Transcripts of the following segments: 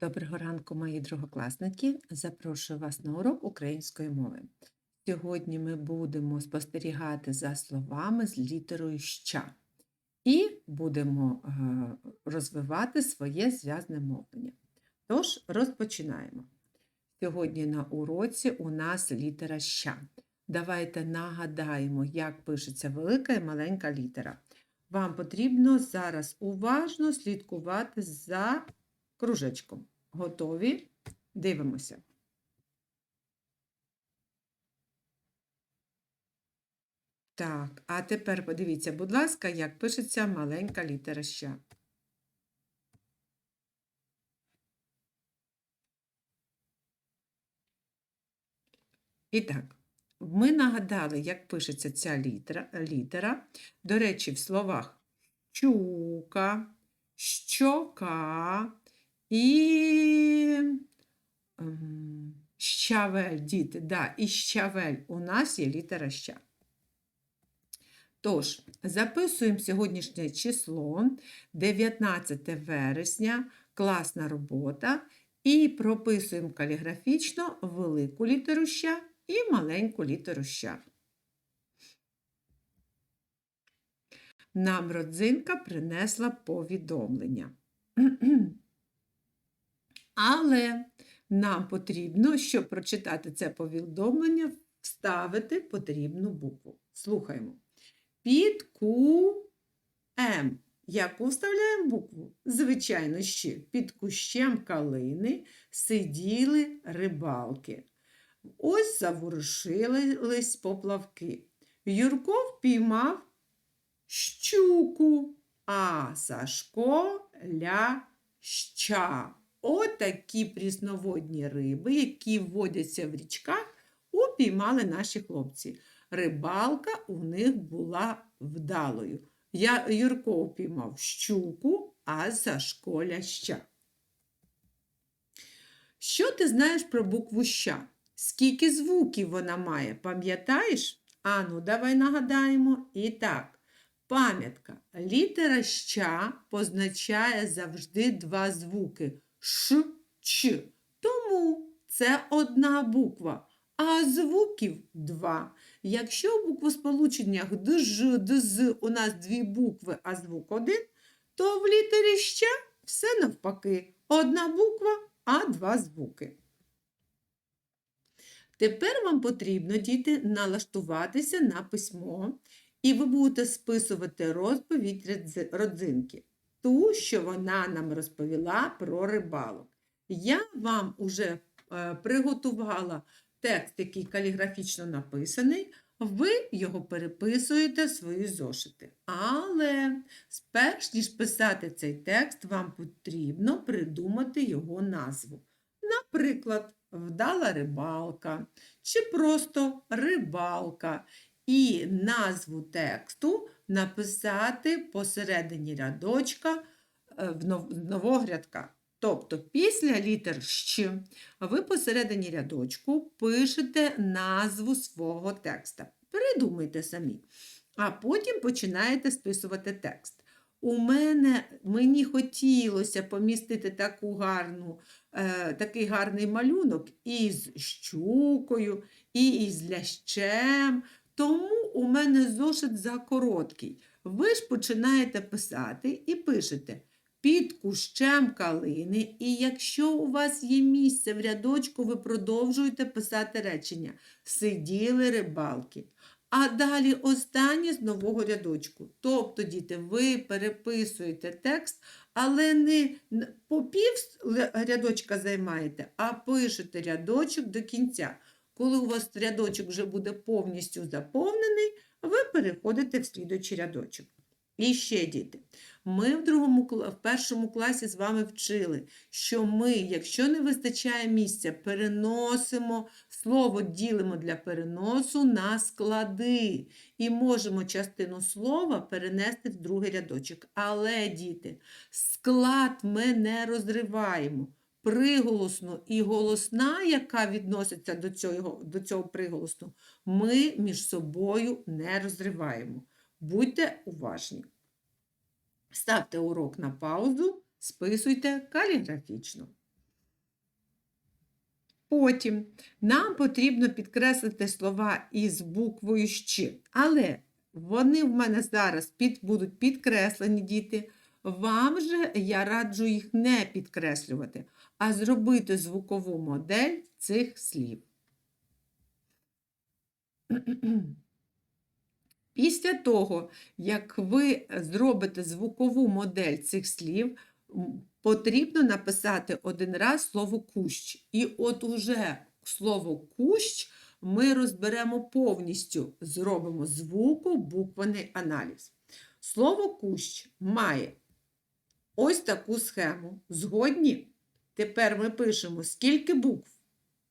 Доброго ранку, мої другокласники! Запрошую вас на урок української мови. Сьогодні ми будемо спостерігати за словами з літерою ща і будемо е, розвивати своє зв'язне мовлення. Тож, розпочинаємо. Сьогодні на уроці у нас літера ща. Давайте нагадаємо, як пишеться велика і маленька літера. Вам потрібно зараз уважно слідкувати за кружечком. Готові? Дивимося. Так, а тепер подивіться, будь ласка, як пишеться маленька літера ща. І так, ми нагадали, як пишеться ця літера. літера. До речі, в словах щука, щока, і ем, щавель, діти, да, і щавель у нас є літера ща. Тож, записуємо сьогоднішнє число 19 вересня, класна робота, і прописуємо каліграфічно велику літеру ща і маленьку літеру ща. Нам родзинка принесла повідомлення. Але нам потрібно, щоб прочитати це повідомлення, вставити потрібну букву. Слухаємо. Під ку М. Яку вставляємо букву? Звичайно, ще під кущем калини сиділи рибалки. Ось заворушились поплавки. Юрко впіймав щуку, а Сашко ляща. Отакі прісноводні риби, які водяться в річках, упіймали наші хлопці. Рибалка у них була вдалою. Я Юрко упіймав щуку, а Сашко ляща. Що ти знаєш про букву ща? Скільки звуків вона має, пам'ятаєш? Ану, давай нагадаємо. І так, пам'ятка. Літера ща позначає завжди два звуки ш, ч. Тому це одна буква, а звуків два. Якщо в буквосполученнях дж, дз у нас дві букви, а звук один, то в літері ща все навпаки. Одна буква, а два звуки. Тепер вам потрібно, діти, налаштуватися на письмо, і ви будете списувати розповідь родзинки, ту, що вона нам розповіла про рибалок. Я вам уже е, приготувала текст, який каліграфічно написаний, ви його переписуєте в свої зошити. Але перш ніж писати цей текст, вам потрібно придумати його назву. Наприклад, вдала рибалка чи просто рибалка. І назву тексту написати посередині рядочка е, в нового рядка. Тобто, після літер «щ» ви посередині рядочку пишете назву свого текста. Придумайте самі. А потім починаєте списувати текст. У мене мені хотілося помістити таку гарну, е, такий гарний малюнок із щукою, і із лящем. Тому у мене зошит закороткий. Ви ж починаєте писати і пишете під кущем калини, і якщо у вас є місце в рядочку, ви продовжуєте писати речення. Сиділи рибалки. А далі останнє з нового рядочку. Тобто, діти, ви переписуєте текст, але не по пів рядочка займаєте, а пишете рядочок до кінця. Коли у вас рядочок вже буде повністю заповнений, ви переходите в слідуючий рядочок. І ще, діти, ми в другому, в першому класі з вами вчили, що ми, якщо не вистачає місця, переносимо слово ділимо для переносу на склади. І можемо частину слова перенести в другий рядочок. Але, діти, склад ми не розриваємо. Приголосну і голосна, яка відноситься до цього, до цього приголосну, ми між собою не розриваємо. Будьте уважні. Ставте урок на паузу, списуйте каліграфічно. Потім нам потрібно підкреслити слова із буквою «щ», але вони в мене зараз під, будуть підкреслені, діти. Вам же я раджу їх не підкреслювати, а зробити звукову модель цих слів. Після того, як ви зробите звукову модель цих слів, потрібно написати один раз слово кущ. І от уже слово кущ ми розберемо повністю, зробимо звуко-буквений аналіз. Слово кущ має ось таку схему. Згодні? Тепер ми пишемо, скільки букв?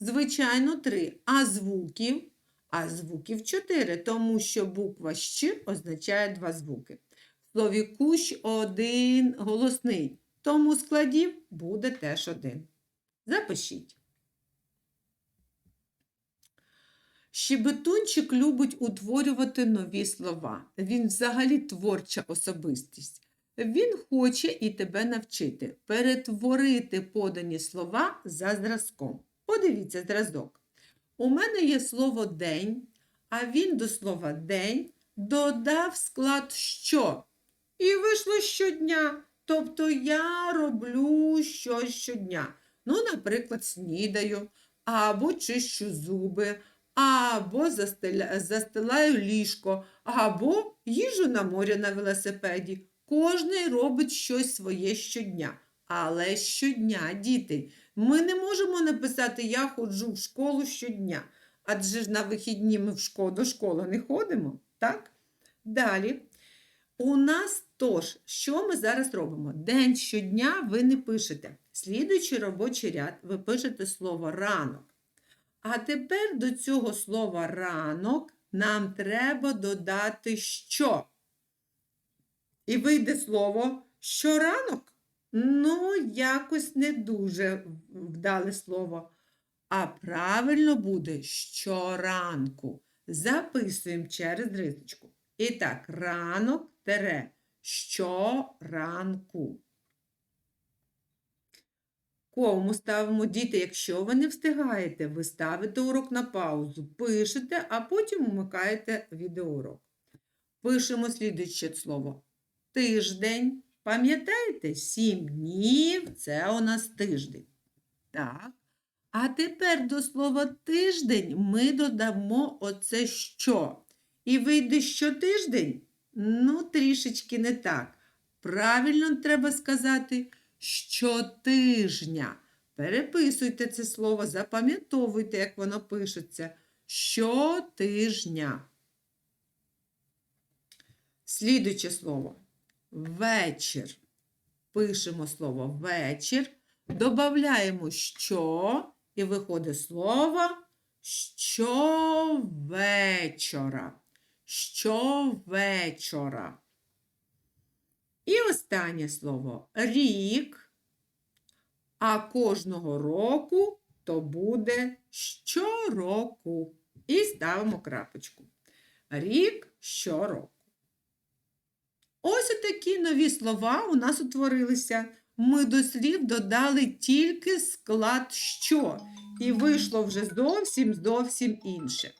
Звичайно, три. А звуків? А звуків чотири, тому що буква «щ» означає два звуки. В слові кущ один голосний, тому складів буде теж один. Запишіть. Щебетунчик любить утворювати нові слова. Він взагалі творча особистість. Він хоче і тебе навчити перетворити подані слова за зразком. Подивіться зразок. У мене є слово день, а він до слова день додав склад що. І вийшло щодня. Тобто я роблю щось щодня. Ну, наприклад, снідаю, або чищу зуби, або застеля... застилаю ліжко, або їжу на морі на велосипеді. Кожний робить щось своє щодня. Але щодня, діти, ми не можемо написати Я ходжу в школу щодня. Адже ж на вихідні ми в школу, до школи не ходимо. так? Далі. У нас тож, що ми зараз робимо? День щодня ви не пишете. Слідуючий робочий ряд ви пишете слово ранок. А тепер до цього слова ранок нам треба додати що? І вийде слово щоранок. Ну, якось не дуже вдале слово. А правильно буде щоранку. Записуємо через рисочку. І так, ранок тере щоранку. Кому ставимо діти, якщо ви не встигаєте, ви ставите урок на паузу, пишете, а потім умикаєте відеоурок. Пишемо слідуюче слово. Тиждень. Пам'ятаєте, сім днів це у нас тиждень. Так. А тепер до слова тиждень ми додамо оце що. І вийде щотиждень? Ну, трішечки не так. Правильно треба сказати щотижня. Переписуйте це слово, запам'ятовуйте, як воно пишеться. Щотижня. Слідуюче слово. Вечір. Пишемо слово вечір, додаємо що, і виходить слово щовечора. Щовечора. І останнє слово рік, а кожного року то буде щороку. І ставимо крапочку. Рік щороку. Ось такі нові слова у нас утворилися. Ми до слів додали тільки склад що, і вийшло вже зовсім зовсім інше.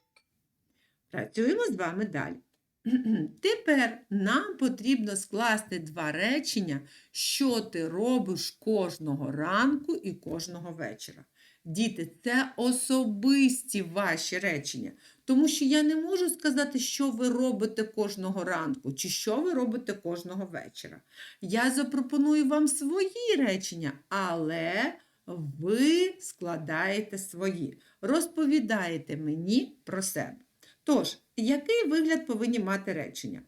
Працюємо з вами далі. Тепер нам потрібно скласти два речення, що ти робиш кожного ранку і кожного вечора. Діти, це особисті ваші речення, тому що я не можу сказати, що ви робите кожного ранку, чи що ви робите кожного вечора. Я запропоную вам свої речення, але ви складаєте свої, розповідаєте мені про себе. Тож, який вигляд повинні мати речення?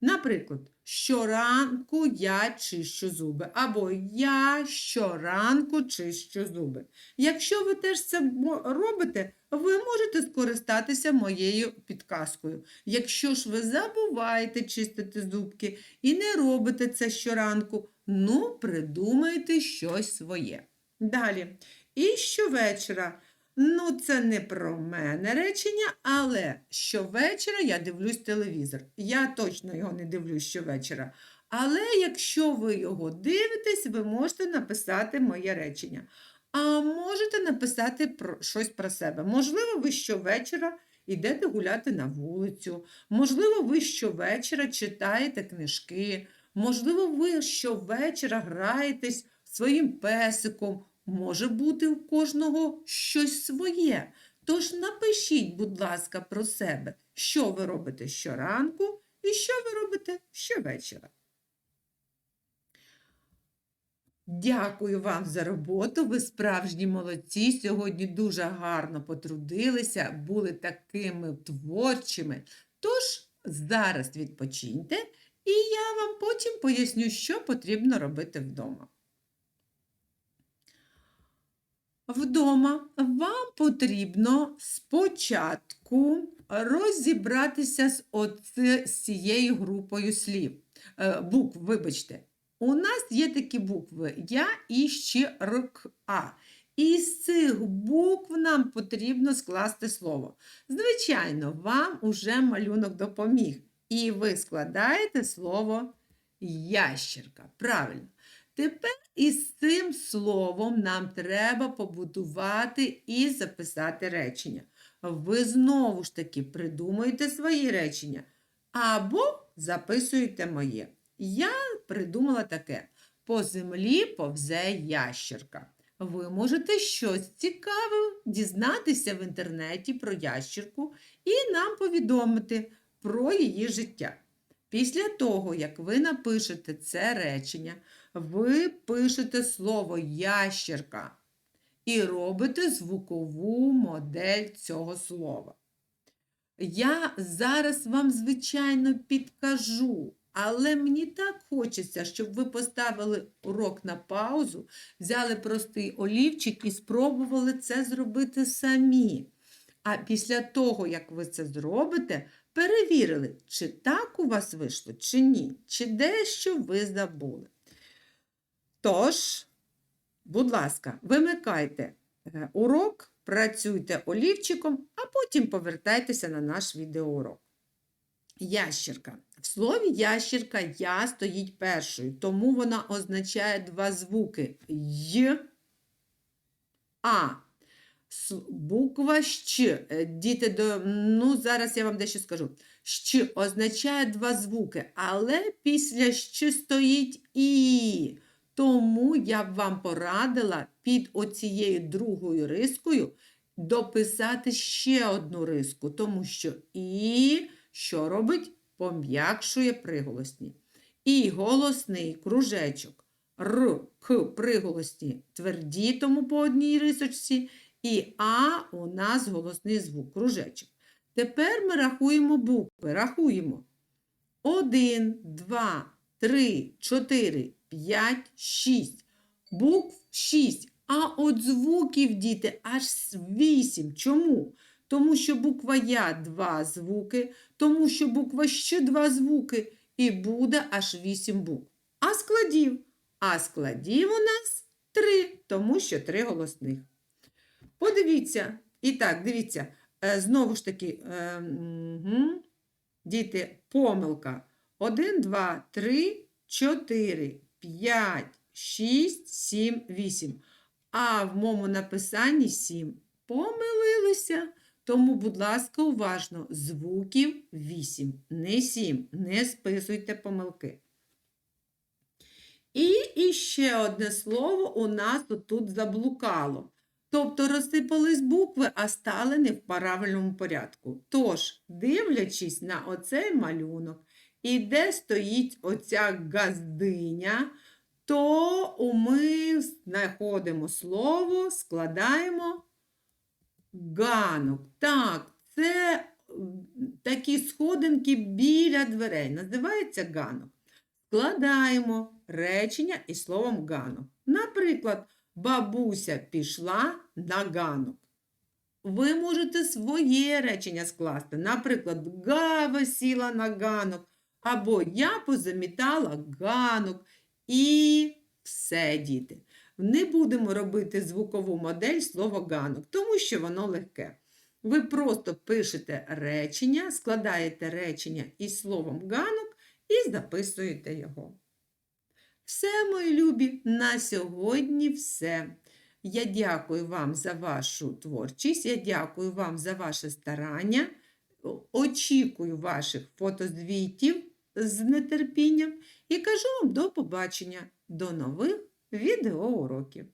Наприклад, щоранку я чищу зуби, або я щоранку чищу зуби. Якщо ви теж це робите, ви можете скористатися моєю підказкою. Якщо ж ви забуваєте чистити зубки і не робите це щоранку, ну, придумайте щось своє. Далі. І щовечора. Ну, це не про мене речення, але щовечора я дивлюсь телевізор. Я точно його не дивлюсь щовечора. Але якщо ви його дивитесь, ви можете написати моє речення. А можете написати про щось про себе. Можливо, ви щовечора йдете гуляти на вулицю, можливо, ви щовечора читаєте книжки, можливо, ви щовечора граєтесь своїм песиком. Може бути у кожного щось своє. Тож напишіть, будь ласка, про себе, що ви робите щоранку і що ви робите щовечора. Дякую вам за роботу. Ви справжні молодці. Сьогодні дуже гарно потрудилися, були такими творчими. Тож зараз відпочиньте, і я вам потім поясню, що потрібно робити вдома. Вдома вам потрібно спочатку розібратися з, цією групою слів. Е, букв, вибачте. У нас є такі букви Я, І, Щ, Р, К, А. І з цих букв нам потрібно скласти слово. Звичайно, вам уже малюнок допоміг. І ви складаєте слово ящерка. Правильно. Тепер із цим словом нам треба побудувати і записати речення. Ви знову ж таки придумуєте свої речення або записуєте моє. Я придумала таке: по землі повзе ящерка. Ви можете щось цікаве дізнатися в інтернеті про ящерку і нам повідомити про її життя. Після того, як ви напишете це речення, ви пишете слово ящерка і робите звукову модель цього слова. Я зараз вам, звичайно, підкажу, але мені так хочеться, щоб ви поставили урок на паузу, взяли простий олівчик і спробували це зробити самі. А після того, як ви це зробите, перевірили, чи так у вас вийшло, чи ні, чи дещо ви забули. Тож, будь ласка, вимикайте е, урок, працюйте олівчиком, а потім повертайтеся на наш відеоурок. Ящерка. В слові ящерка я стоїть першою, тому вона означає два звуки й, а. Буква щ. Е, діти, до... ну зараз я вам дещо скажу. Щ означає два звуки, але після щ стоїть і. Тому я б вам порадила під оцією другою рискою дописати ще одну риску, тому що і що робить? Пом'якшує приголосні. І голосний кружечок. Р, К приголосні тверді, тому по одній рисочці. І А у нас голосний звук, кружечок. Тепер ми рахуємо букви. Рахуємо. 1, 2, 3, 4, 5, 6. Букв 6. А от звуків, діти, аж 8. Чому? Тому що буква Я два звуки, тому що буква Щ два звуки. І буде аж 8 букв. А складів? А складів у нас 3, тому що 3 голосних. Подивіться. І так, дивіться, е, знову ж таки, угу. діти, помилка. 1, 2, 3, 4, 5, 6, 7, 8. А в моєму написанні 7. Помилилися. Тому, будь ласка, уважно, звуків 8, не 7. Не списуйте помилки. І іще одне слово у нас тут заблукало. Тобто розсипались букви, а стали не в правильному порядку. Тож, дивлячись на оцей малюнок, і де стоїть оця газдиня, то ми знаходимо слово, складаємо ганок. Так, це такі сходинки біля дверей. Називається ганок. Складаємо речення із словом ганок. Наприклад, бабуся пішла на ганок. Ви можете своє речення скласти. Наприклад, Гава сіла на ганок, або я позамітала ганок. І все, діти. Не будемо робити звукову модель слова ганок, тому що воно легке. Ви просто пишете речення, складаєте речення із словом ганок і записуєте його. Все, мої любі, на сьогодні все. Я дякую вам за вашу творчість, я дякую вам за ваше старання. Очікую ваших фотозвітів з нетерпінням і кажу вам до побачення, до нових відеоуроків.